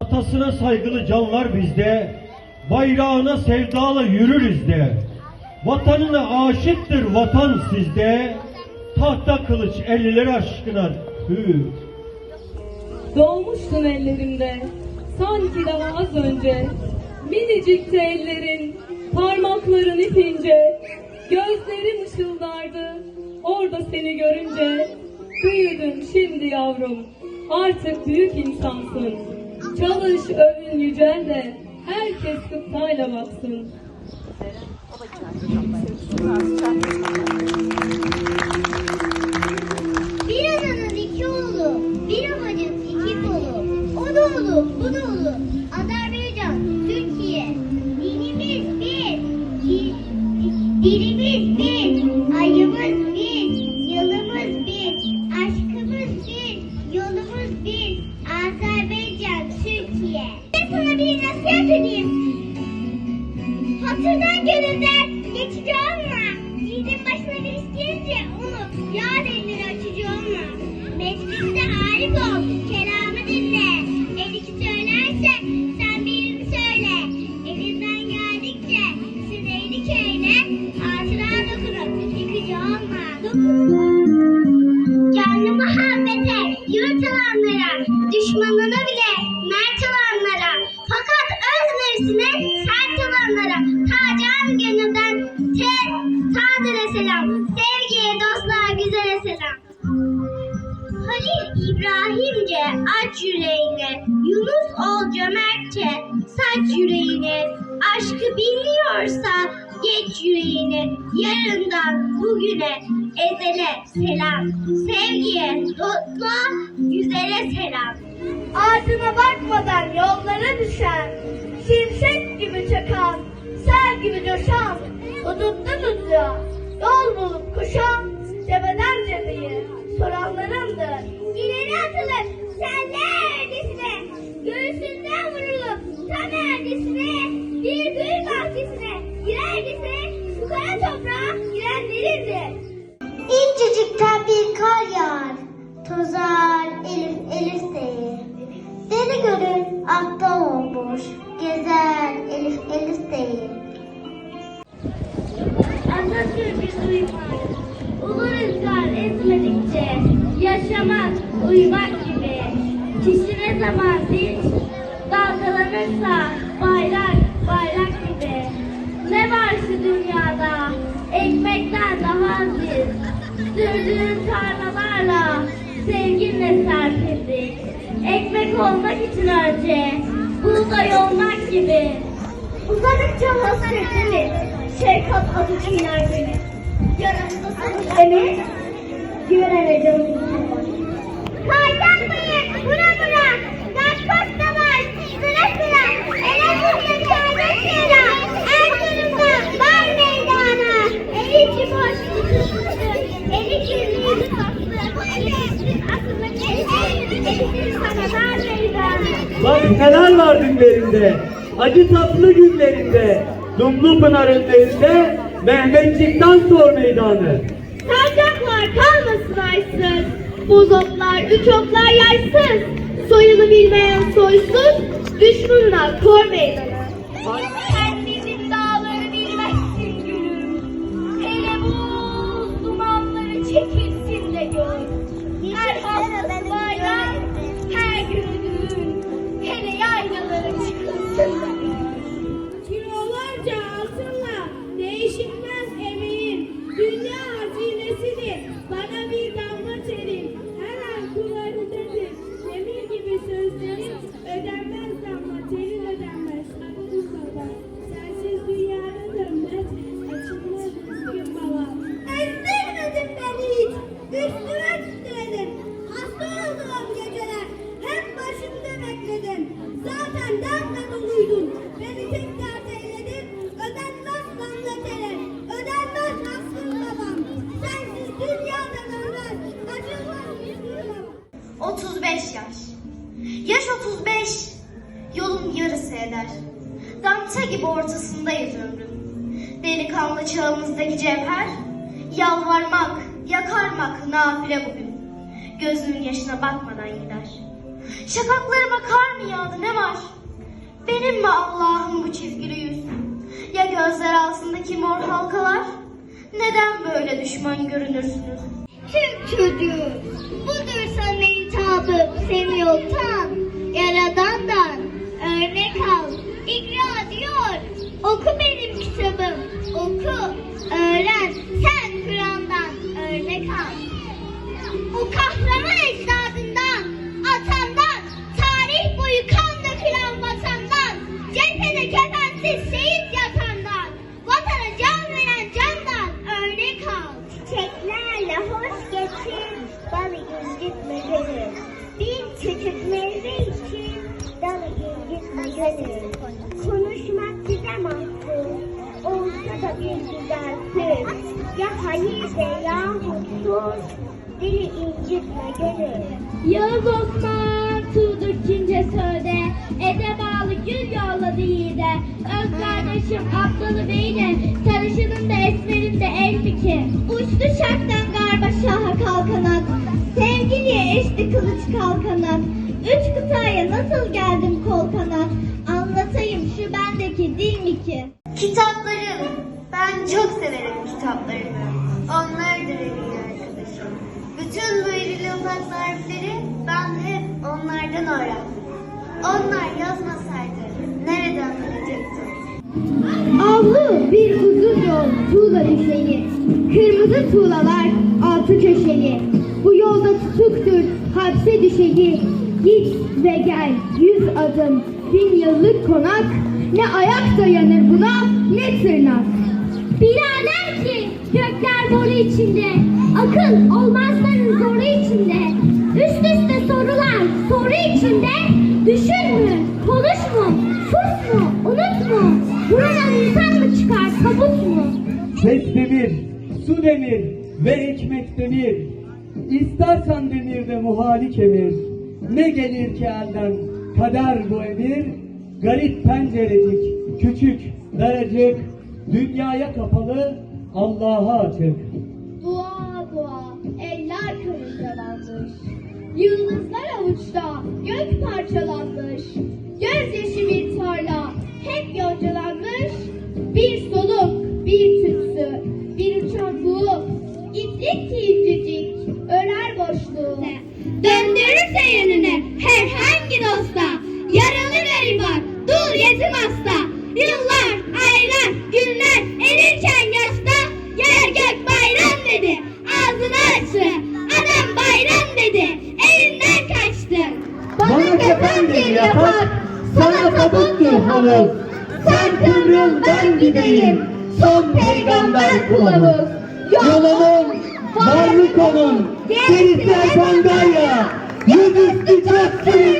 Atasına saygılı canlar bizde, bayrağına sevdala yürürüz de. Vatanına aşıktır vatan sizde, tahta kılıç ellileri aşkına hü. Dolmuştun ellerimde, sanki daha az önce, minicikti ellerin, parmakların ipince, gözlerim ışıldardı, orada seni görünce. Büyüdün şimdi yavrum, artık büyük insansın. Çalış, övün, yücel de, herkes kıptayla baksın. Bir ananın iki oğlu, bir amacın iki kolu. O da oğlu, bu da oğlu. Selam, sevgiye dostlar güzele selam. Halil İbrahimce aç yüreğine, Yunus ol cömertçe, saç yüreğine, aşkı bilmiyorsa geç yüreğine, yarından bugüne, ezele selam, sevgiye, dostluğa, güzele selam. Ardına bakmadan yollara düşen, şimşek gibi çakan, sel gibi coşan, hudutlu tutluğa, yol bulup koşan, cebeden cebeyi, soranlarındır. İleri atılıp sen neredesine, göğsünden vurulup tam neredesine, bir gül bahçesine girerdesine, şu kara toprağa girenlerindir. Uyumak gibi. Kişi ne zaman dinç, dalgalanırsa bayrak, bayrak gibi. Ne var şu dünyada, ekmekten daha aziz. Sürdüğün tarlalarla, sevginle serpildik. Ekmek olmak için önce, buğday olmak gibi. Uzadıkça hasretini, şefkat atıcı iner beni. Yanımda sanır emek, güvenene canım Kaynatmayın, buna buna. Yaş pastalar, sıra sıra. Bir tane sıra. Erzurum'da var meydana. El içi boş. Eli kirliydi tatlı. Elifsiz akıllı kesin. Elifsiz sana dar meydana. Bak neler var günlerinde, acı tatlı günlerinde, Dumlu Pınar'ın önünde Mehmetçik'ten sor meydanı. Sancaklar kalmasın aysız. Bozoklar, üç oklar yaysız. Soyunu bilmeyen soysuz, düşmanına kor meydanı. Gibi ortasındayız ömrüm. Delikanlı çağımızdaki cevher, yalvarmak, yakarmak nafile bugün. Gözünün yaşına bakmadan gider. Şakaklarıma kar mı yağdı ne var? Benim mi Allah'ım bu çizgili yüz? Ya gözler altındaki mor halkalar? Neden böyle düşman görünürsünüz? Türk çocuğu, budur sana hitabım seni yoktan, yaradandan örnek al. İkra diyor, oku benim kitabım, oku, öğren, sen Kur'an'dan örnek al. O kahraman ecdadından, atandan, tarih boyu kan dökülen vatandan, cephede kefensiz şehit yatandan, vatana can veren candan örnek al. Çiçeklerle hoş geçin, dalı incitme gönül. Bir çocuk meyve için, dalı incitme gönül. Söz. Ya hayır de ya mutsuz, dili incitme gönül. Yağız Osman Tuğdur Çince söyle Ede bağlı gül yolladı yiğide Öz kardeşim Abdalı Bey'le Sarışının da esmerin de el fikir Uçtu şarktan garba şaha kalkanat Sevgiliye eşti kılıç kalkanat Üç kıtaya nasıl geldim kol kanat Anlatayım şu bendeki dil mi ki Kitaplarım. Onlar yazmasaydı nereden bilecektim? Avlu bir uzun yol tuğla düşeyi Kırmızı tuğlalar altı köşeli. Bu yolda tutuktur hapse düşeyi Git ve gel yüz adım bin yıllık konak. Ne ayak dayanır buna ne tırnak. Birader ki gökler boru içinde Akıl olmazların zoru içinde. Üst üste sorular soru içinde Düşün mü? Konuş mu? Sus mu? Unut mu? Buradan insan mı çıkar? Tabut mu? Ses demir, su demir ve ekmek demir. İstersen demirde muhalik emir. Ne gelir ki elden kader bu emir. Garip pencerecik, küçük, daracık. Dünyaya kapalı, Allah'a açık. Dua dua eller kırılganlanmış. Yıldızlar avuçta gök parçalanmış. Gözyaşı bir tarla hep yoncalanmış. Bir soluk bir tütsü bir uçan buğu. İplik ki iplicik örer boşluğu. Döndürürse yönüne herhangi dosta. Yaralı gariban dul yetim hasta. Yıllar, aylar, günler erirken yaşta yer gök bayram dedi. Ağzını açtı. Yatak, sana tabuttur havuz. Sen kıvrıl ben gideyim, son peygamber kılavuz. Yolunun, varlık onun, gerisi Sandalya. Yüzüstü ayağı